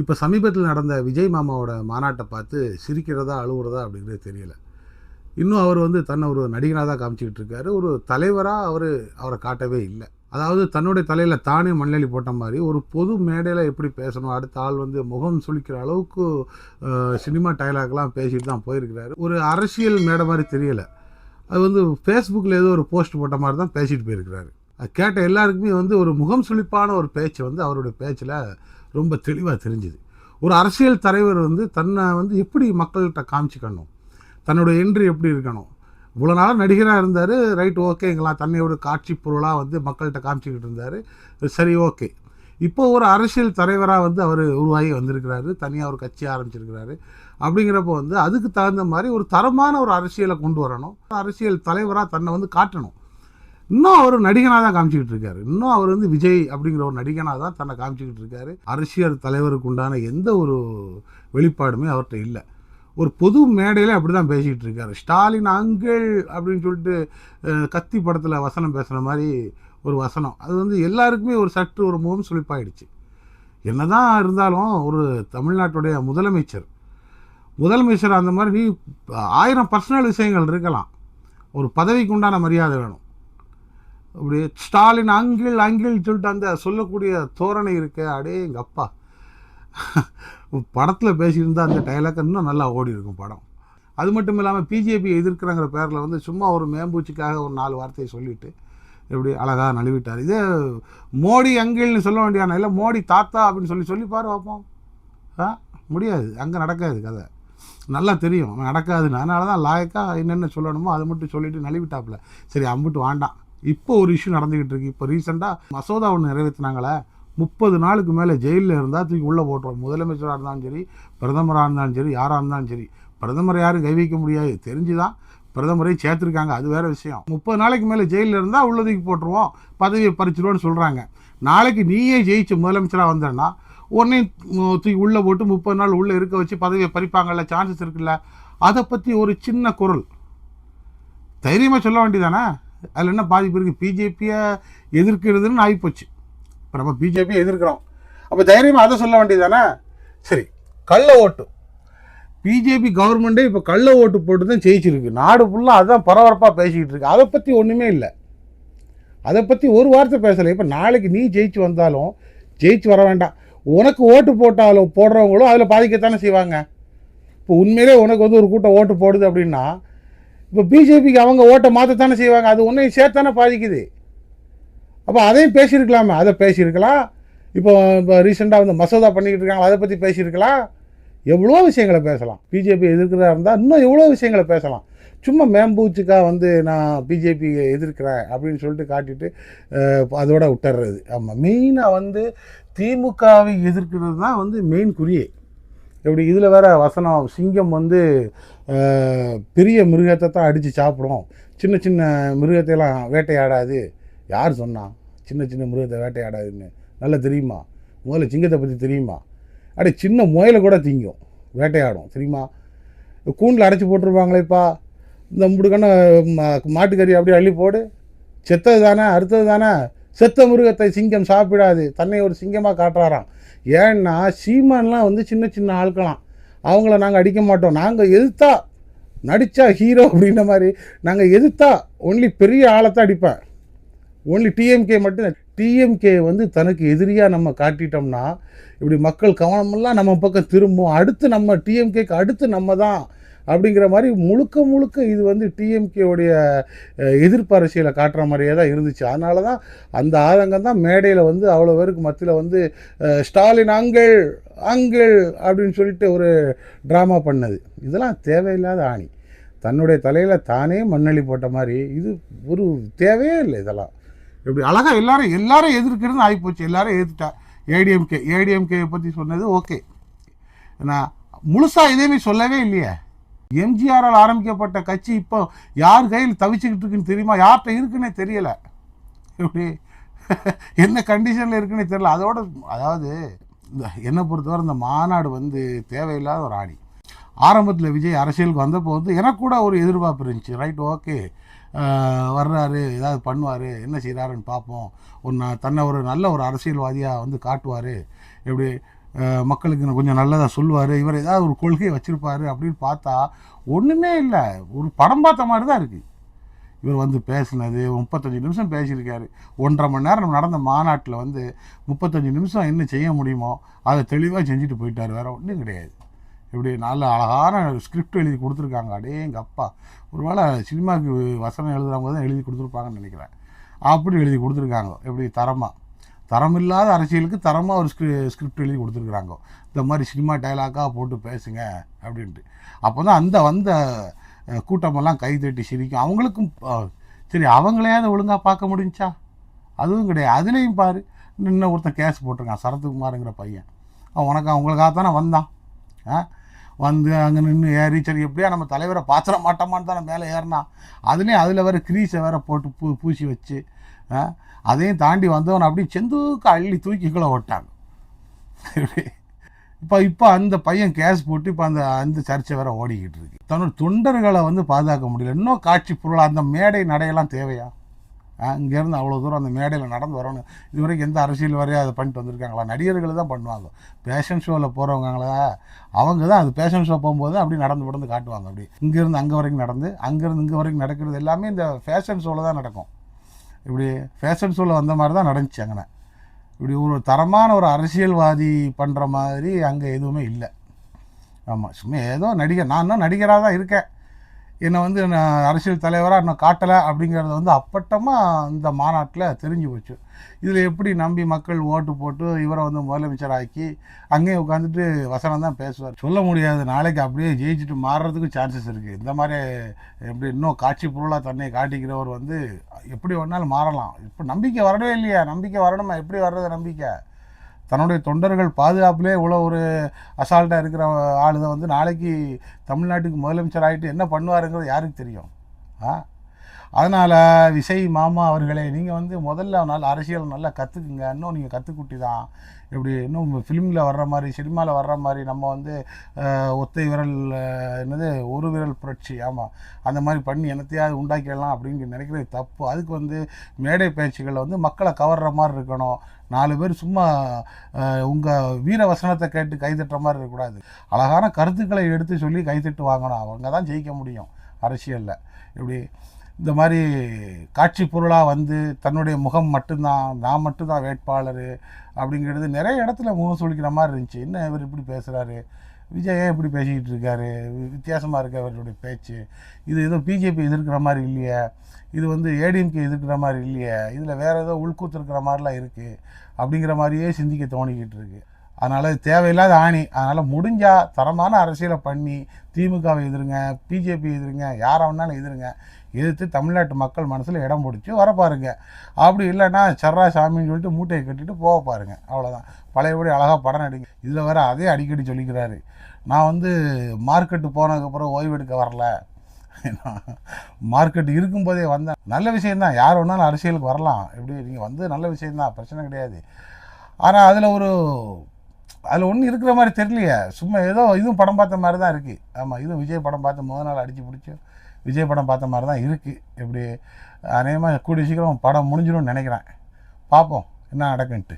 இப்போ சமீபத்தில் நடந்த விஜய் மாமாவோட மாநாட்டை பார்த்து சிரிக்கிறதா அழுகுறதா அப்படிங்கிறது தெரியல. இன்னும் அவர் வந்து தன்னை ஒரு நடிகனாக தான் காமிச்சிக்கிட்டு இருக்காரு. ஒரு தலைவராக அவர் அவரை காட்டவே இல்லை. அதாவது தன்னுடைய தலையில் தானே மண்ணெளி போட்ட மாதிரி ஒரு பொது மேடையில் எப்படி பேசணும் அடுத்த ஆள் வந்து முகம் சுழிக்கிற அளவுக்கு சினிமா டைலாக்லாம் பேசிட்டு தான் போயிருக்கிறாரு. ஒரு அரசியல் மேடை மாதிரி தெரியல. அது வந்து ஃபேஸ்புக்கில் ஏதோ ஒரு போஸ்ட் போட்ட மாதிரி தான் பேசிட்டு போயிருக்கிறாரு. கேட்ட எல்லாருக்குமே வந்து ஒரு முகம் சுழிப்பான ஒரு பேச்சு வந்து அவருடைய பேச்சில் ரொம்ப தெளிவாக தெரிஞ்சுது. ஒரு அரசியல் தலைவர் வந்து தன்னை வந்து எப்படி மக்கள்கிட்ட காமிச்சிக்கணும்? தன்னோட என்ட்ரி எப்படி இருக்கணும்? இவ்வளோ நாளாக நடிகராக இருந்தார் ரைட் ஓகேங்களா தன்னையோட காட்சி பொருளாக வந்து மக்கள்கிட்ட காமிச்சிக்கிட்டு இருந்தார். சரி ஓகே இப்போ ஒரு அரசியல் தலைவராக வந்து அவர் உருவாகி வந்திருக்கிறாரு தனியாக ஒரு கட்சி ஆரம்பிச்சிருக்கிறாரு. அப்படிங்கிறப்போ வந்து அதுக்கு தகுந்த மாதிரி ஒரு தரமான ஒரு அரசியலை கொண்டு வரணும். அரசியல் தலைவராக தன்னை வந்து காட்டணும். இன்னும் அவர் நடிகனாக தான் காமிச்சிக்கிட்டு இருக்காரு. இன்னும் அவர் வந்து விஜய் அப்படிங்கிற ஒரு நடிகனாக தான் தன்னை காமிச்சிக்கிட்டு இருக்காரு. அரசியல் தலைவருக்கு உண்டான எந்த ஒரு வெளிப்பாடுமே அவர்கிட்ட இல்லை. ஒரு பொது மேடையில் அப்படி தான் பேசிக்கிட்டு இருக்காரு. ஸ்டாலின் அங்கிள் அப்படின்னு சொல்லிட்டு கத்தி படத்தில் வசனம் பேசுகிற மாதிரி ஒரு வசனம். அது வந்து எல்லாருக்குமே ஒரு சற்று ஒரு முகம் சுளிப்பாயிடுச்சு. என்னதான் இருந்தாலும் ஒரு தமிழ்நாட்டுடைய முதலமைச்சர் முதலமைச்சர் அந்த மாதிரி நீ ஆயிரம் பர்சனல் விஷயங்கள் இருக்கலாம். ஒரு பதவிக்கு உண்டான மரியாதை வேணும். அப்படி ஸ்டாலின் அங்கிள் அங்கிள் சொல்லிட்டு அந்த சொல்லக்கூடிய தோரணை இருக்க அடே எங்கள் அப்பா. படத்தில் பேசியிருந்தால் அந்த டைலாக் இன்னும் நல்லா ஓடி இருக்கும் படம். அது மட்டும் இல்லாமல் பிஜேபி எதிர்க்கிறங்கிற பேரில் வந்து சும்மா ஒரு மேம்பூச்சிக்காக ஒரு நாலு வார்த்தையை சொல்லிட்டு எப்படி அழகாக நழுவிட்டார். இதே மோடி அங்கிள்னு சொல்ல வேண்டியான இல்லை மோடி தாத்தா அப்படின்னு சொல்லி சொல்லி பாரு பார்ப்போம். ஆ முடியாது அங்கே நடக்காது கதை. நல்லா தெரியும் நடக்காதுன்னு. அதனால தான் லாயக்காக என்னென்ன சொல்லணுமோ அதை மட்டும் சொல்லிட்டு நழுவிட்டாப்புல. சரி அம்பிட்டு வேண்டாம். இப்போ ஒரு இஷ்யூ நடந்துக்கிட்டு இருக்கு. இப்போ ரீசெண்டாக மசோதா ஒன்று நிறைவேற்றினாங்களே முப்பது நாளுக்கு மேலே ஜெயிலில் இருந்தால் தூக்கி உள்ளே போட்டுருவோம் முதலமைச்சராக இருந்தாலும் சரி பிரதமராக இருந்தாலும் சரி யாராக இருந்தாலும் சரி. பிரதமரை யாரும் கை வைக்க முடியாது. தெரிஞ்சு தான் பிரதமரை சேர்த்துருக்காங்க. அது வேறு விஷயம். முப்பது நாளைக்கு மேலே ஜெயிலில் இருந்தால் உள்ள தூக்கி போட்டுருவோம். பதவியை பறிச்சிடுவோன்னு சொல்கிறாங்க நாளைக்கு நீயே ஜெயிச்சு முதலமைச்சராக வந்தேன்னா உடனே தூக்கி உள்ளே போட்டு முப்பது நாள் உள்ளே இருக்க வச்சு பதவியை பறிப்பாங்கல்ல சான்சஸ் இருக்குல்ல? அதை பற்றி ஒரு சின்ன குரல். தைரியமாக சொல்ல வேண்டியதானே அதில் என்ன பாதிப்பு இருக்குது பிஜேபியை எதிர்க்கிறதுன்னு ஆகிப்போச்சு இப்போ நம்ம பிஜேபியை எதிர்க்கிறோம். அப்போ தைரியமாக அதை சொல்ல வேண்டியதானே சரி கள்ள ஓட்டு. பிஜேபி கவர்மெண்ட்டே இப்போ கள்ள ஓட்டு போட்டு தான் ஜெயிச்சிருக்கு. நாடு ஃபுல்லாக அதான் பரபரப்பாக பேசிக்கிட்டு இருக்கு. அதை பற்றி ஒன்றுமே இல்லை. அதை பற்றி ஒரு வார்த்தை பேசலை. இப்போ நாளைக்கு நீ ஜெயிச்சு வந்தாலும் ஜெயிச்சு வர வேண்டாம். உனக்கு ஓட்டு போட்டாலும் போடுறவங்களும் அதில் பாதிக்கத்தானே செய்வாங்க? இப்போ உண்மையிலே உனக்கு வந்து ஒரு கூட்டம் ஓட்டு போடுது அப்படின்னா இப்போ பிஜேபிக்கு அவங்க ஓட்டை மாற்றத்தானே செய்வாங்க? அது ஒன்றையும் சேர்த்தானே பாதிக்குது. அப்போ அதையும் பேசியிருக்கலாமே. அதை பேசியிருக்கலாம். இப்போ இப்போ ரீசெண்டாக வந்து மசோதா பண்ணிக்கிட்டு இருக்காங்க. அதை பற்றி பேசியிருக்கலாம். எவ்வளோ விஷயங்களை பேசலாம். பிஜேபி எதிர்க்கிறதா இருந்தால் இன்னும் எவ்வளோ விஷயங்களை பேசலாம். சும்மா மேம்பூச்சுக்காக வந்து நான் பிஜேபி எதிர்க்கிறேன் அப்படின்னு சொல்லிட்டு காட்டிட்டு அதோட விட்டுறது. ஆமாம் மெயினாக வந்து திமுகவை எதிர்க்கிறது தான் வந்து மெயின் குறியே. இப்படி இதில் வேற வசனம் சிங்கம் வந்து பெரிய மிருகத்தை தான் அடித்து சாப்பிடும். சின்ன சின்ன மிருகத்தையெல்லாம் வேட்டையாடாது. யார் சொன்னால் சின்ன சின்ன மிருகத்தை வேட்டையாடாதுன்னு. நல்லா தெரியுமா? முதல்ல சிங்கத்தை பற்றி தெரியுமா? அடே சின்ன முயலை கூட திங்கும். வேட்டையாடும் தெரியுமா? கூண்டில் அடைச்சி போட்டிருப்பாங்களேப்பா இந்த முடுக்கான மாட்டுக்கறி அப்படியே அள்ளி போடு. செத்தது தானே அறுத்தது தானே. செத்த மிருகத்தை சிங்கம் சாப்பிடாது. தன்னை ஒரு சிங்கமாக காட்டுறாராம். ஏன்னா சீமான்லாம் வந்து சின்ன சின்ன ஆட்களாம் அவங்கள நாங்கள் அடிக்க மாட்டோம். நாங்கள் எதிர்த்தா நடித்தா ஹீரோ அப்படின்ற மாதிரி நாங்கள் எதிர்த்தா ஒன்லி பெரிய ஆளைத்தான் அடிப்பேன். ஒன்லி டிஎம்கே மட்டும் டிஎம்கே வந்து தனக்கு எதிரியாக நம்ம காட்டிட்டோம்னா இப்படி மக்கள் கவனமெல்லாம் நம்ம பக்கம் திரும்பும். அடுத்து நம்ம டிஎம்கேக்கு அடுத்து நம்ம தான் அப்படிங்கிற மாதிரி முழுக்க முழுக்க இது வந்து டிஎம்கேவுடைய எதிர்ப்பு அரசியலை காட்டுற மாதிரியே தான் இருந்துச்சு. அதனால தான் அந்த ஆதங்கம் தான் மேடையில் வந்து அவ்வளோ பேருக்கு மத்தியில் வந்து ஸ்டாலின் அங்கிள் அங்கிள் அப்படின்னு சொல்லிட்டு ஒரு ட்ராமா பண்ணது. இதெல்லாம் தேவையில்லாத ஆணி. தன்னுடைய தலையில் தானே மண்ணளி போட்ட மாதிரி இது ஒரு தேவையே இல்லை இதெல்லாம். இப்படி அழகாக எல்லாரும் எல்லாரும் எதிர்க்கிறதுன்னு ஆகிப்போச்சு. எல்லாரும் எதிர்த்தா ஏடிஎம்கே ஏடிஎம்கே பற்றி சொன்னது ஓகே. நான் முழுசாக எதையுமே சொல்லவே இல்லையே. எம்ஜிஆரால் ஆரம்பிக்கப்பட்ட கட்சி இப்போ யார் கையில் தவிச்சுக்கிட்டு இருக்குன்னு தெரியுமா? யார்கிட்ட இருக்குன்னே தெரியலை. எப்படி? என்ன கண்டிஷனில் இருக்குன்னே தெரியல. அதோட அதாவது இந்த என்னை பொறுத்தவரை இந்த மாநாடு வந்து தேவையில்லாத ஒரு ஆணி. ஆரம்பத்தில் விஜய் அரசியலுக்கு வந்தப்போ வந்து எனக்கு கூட ஒரு எதிர்பார்ப்பு இருந்துச்சு. ரைட் ஓகே வர்றாரு ஏதாவது பண்ணுவார் என்ன செய்கிறாருன்னு பார்ப்போம். ஒரு நான் தன்னை ஒரு நல்ல ஒரு அரசியல்வாதியாக வந்து காட்டுவார். இப்படி மக்களுக்கு கொஞ்சம் நல்லதாக சொல்லுவார். இவர் ஏதாவது ஒரு கொள்கையை வச்சுருப்பாரு அப்படின்னு பார்த்தா ஒன்றுமே இல்லை. ஒரு படம் பார்த்த மாதிரி தான் இருக்குது இவர் வந்து பேசினது முப்பத்தஞ்சு நிமிஷம் பேசியிருக்காரு. ஒன்றரை மணி நேரம் நடந்த மாநாட்டில் வந்து முப்பத்தஞ்சு நிமிஷம் என்ன செய்ய முடியுமோ அதை தெளிவாக செஞ்சுட்டு போயிட்டார். வேறு ஒன்றும் கிடையாது. இப்படி நல்ல அழகான ஸ்கிரிப்ட் எழுதி கொடுத்துருக்காங்க. அடே எங்கள் அப்பா. ஒருவேளை சினிமாவுக்கு வசனம் எழுதுறவங்க தான் எழுதி கொடுத்துருப்பாங்கன்னு நினைக்கிறேன். அப்படி எழுதி கொடுத்துருக்காங்க. எப்படி தரமாக தரமில்லாத அரசியலுக்கு தரமாக ஒரு ஸ்கிரி ஸ்கிரிப்ட் எழுதி கொடுத்துருக்குறாங்க. இந்த மாதிரி சினிமா டைலாக்காக போட்டு பேசுங்க அப்படின்ட்டு. அப்போ தான் அந்த வந்த கூட்டமெல்லாம் கை தட்டி சிரிக்கும். அவங்களுக்கும் சரி அவங்களையாவது ஒழுங்காக பார்க்க முடிஞ்சா? அதுவும் கிடையாது. அதுலேயும் பாரு இன்னும் ஒருத்தன் கேஸ் போட்டிருக்கான் சரத்குமாருங்கிற பையன். அவன் உனக்கு அவங்களுக்காக தானே வந்தான். ஆ வந்து அங்கே நின்று ஏறி சரி எப்படியா நம்ம தலைவரை பாத்திர மாட்டோமான்னு தானே மேலே ஏறினான். அதுலேயும் அதில் வேறு கிரீஸை வேற போட்டு பூ பூசி வச்சு அதையும் தாண்டி வந்தவன் அப்படியே செந்தூக்க அள்ளி தூக்கிக்குள்ளே ஓட்டாங்க இப்போ இப்போ அந்த பையன் கேஸ் போட்டு இப்போ அந்த அந்த சர்ச்சை வேற ஓடிக்கிட்டு இருக்கு. தன்னோட தொண்டர்களை வந்து பாதுகாக்க முடியல. இன்னும் காட்சி பொருள் அந்த மேடை நடையெல்லாம் தேவையா? ஆ, இங்கேருந்து அவ்வளோ தூரம் அந்த மேடையில் நடந்து வரணும். இது வரைக்கும் எந்த அரசியல் வரையும் அதை பண்ணிட்டு வந்திருக்காங்களா? நடிகர்கள் தான் பண்ணுவாங்க. பேஷன் ஷோவில் போகிறவங்களா அவங்க தான் அது பேஷன் ஷோ போகும்போது அப்படி நடந்து படந்து காட்டுவாங்க. அப்படி இங்கேருந்து அங்கே வரைக்கும் நடந்து அங்கேருந்து இங்கே வரைக்கும் நடக்கிறது எல்லாமே இந்த ஃபேஷன் ஷோவில் தான் நடக்கும். இப்படி ஃபேஷன் ஷோவில் வந்த மாதிரி தான் நடந்துச்சு அங்கே இப்படி ஒரு தரமான ஒரு அரசியல்வாதி பண்ணுற மாதிரி அங்கே எதுவுமே இல்லை. ஆமாம் சும்மா ஏதோ நடிகர் நான் இன்னும் நடிகராக தான் இருக்கேன். என்னை வந்து நான் அரசியல் தலைவராக இன்னும் காட்டலை அப்படிங்கிறத வந்து அப்பட்டமாக இந்த மாநாட்டில் தெரிஞ்சு போச்சு. இதில் எப்படி நம்பி மக்கள் ஓட்டு போட்டு இவரை வந்து முதலமைச்சர் ஆக்கி அங்கேயே உட்காந்துட்டு வசனம் தான் பேசுவார். சொல்ல முடியாது. நாளைக்கு அப்படியே ஜெயிச்சுட்டு மாறுறதுக்கு சான்சஸ் இருக்குது இந்த மாதிரி எப்படி இன்னும் காட்சி பொருளாக தன்னை காட்டிக்கிறவர் வந்து எப்படி வேணாலும் மாறலாம். இப்போ நம்பிக்கை வரவே இல்லையா. நம்பிக்கை வரணுமா? எப்படி வர்றது நம்பிக்கை? தன்னுடைய தொண்டர்கள் பாதுகாப்புலே இவ்வளோ ஒரு அசால்ட்டாக இருக்கிற ஆளுதை வந்து நாளைக்கு தமிழ்நாட்டுக்கு முதலமைச்சர் ஆகிட்டு என்ன பண்ணுவாருங்கிறது யாருக்கு தெரியும்? ஆ? அதனால் விசை மாமா அவர்களே நீங்கள் வந்து முதல்ல நாள் அரசியல் நல்லா கற்றுக்குங்க இன்னும் நீங்கள் கற்றுக்குட்டி தான் இப்படி இன்னும் ஃபிலிமில் வர்ற மாதிரி சினிமாவில் வர்ற மாதிரி நம்ம வந்து ஒத்தை விரல் என்னது ஒரு விரல் புரட்சி. ஆமாம் அந்த மாதிரி பண்ணி என்னத்தையாவது உண்டாக்கிடலாம் அப்படின்னு நினைக்கிறது தப்பு. அதுக்கு வந்து மேடை பேச்சுகளை வந்து மக்களை கவர்ற மாதிரி இருக்கணும். நாலு பேர் சும்மா உங்கள் வீர வசனத்தை கேட்டு கைதட்டுற மாதிரி இருக்கக்கூடாது. அழகான கருத்துக்களை எடுத்து சொல்லி கைதட்டு வாங்கணும். அவங்க தான் ஜெயிக்க முடியும் அரசியலில். இப்படி இந்த மாதிரி காட்சி பொருளாக வந்து தன்னுடைய முகம் மட்டும்தான் நான் மட்டும்தான் வேட்பாளர் அப்படிங்கிறது நிறைய இடத்துல முகம் சுழிக்கிற மாதிரி இருந்துச்சு. என்ன இவர் இப்படி பேசுகிறாரு விஜய் ஏன் இப்படி பேசிக்கிட்டு இருக்காரு? வித்தியாசமாக இருக்கு அவருடைய பேச்சு. இது ஏதோ பிஜேபி எதிர்க்கிற மாதிரி இல்லையே. இது வந்து ஏடிஎம்கே எதிர்க்கிற மாதிரி இல்லையே. இதில் வேறு ஏதோ உள்கூத்து இருக்கிற மாதிரிலாம் இருக்குது அப்படிங்கிற மாதிரியே சிந்திக்க தோணிக்கிட்டு இருக்கு. அதனால் தேவையில்லாத ஆணி. அதனால் முடிஞ்சால் தரமான அரசியலை பண்ணி திமுகவை எதிருங்க பிஜேபி எதிருங்க யாரை வேணாலும் எதிருங்க. எதிர்த்து தமிழ்நாட்டு மக்கள் மனசில் இடம் பிடிச்சி வர பாருங்க. அப்படி இல்லைன்னா சர்ரா சாமின்னு சொல்லிட்டு மூட்டையை கட்டிட்டு போக பாருங்க. அவ்வளோதான் பழையபடி அழகாக படம் நடிங்க இதில் வேற அதே அடிக்கடி சொல்லிக்கிறாரு. நான் வந்து மார்க்கெட்டு போனதுக்கப்புறம் ஓய்வெடுக்க வரல. மார்க்கெட் இருக்கும்போதே வந்தேன். நல்ல விஷயந்தான் யார் வேணாலும் அரசியலுக்கு வரலாம். எப்படி நீங்கள் வந்து நல்ல விஷயந்தான் பிரச்சனை கிடையாது. ஆனால் அதில் ஒரு அதில் ஒன்றும் இருக்கிற மாதிரி தெரியலையே. சும்மா ஏதோ இதுவும் படம் பார்த்த மாதிரி தான் இருக்குது ஆமாம் இதுவும் விஜய் படம் பார்த்து முதல் நாள் அடித்து பிடிச்சி விஜய் படம் பார்த்த மாதிரி தான் இருக்குது இப்படி அநேகமாக கூடிய சீக்கிரம் படம் முடிஞ்சிடும்னு நினைக்கிறேன். பார்ப்போம் என்ன நடக்குன்ட்டு.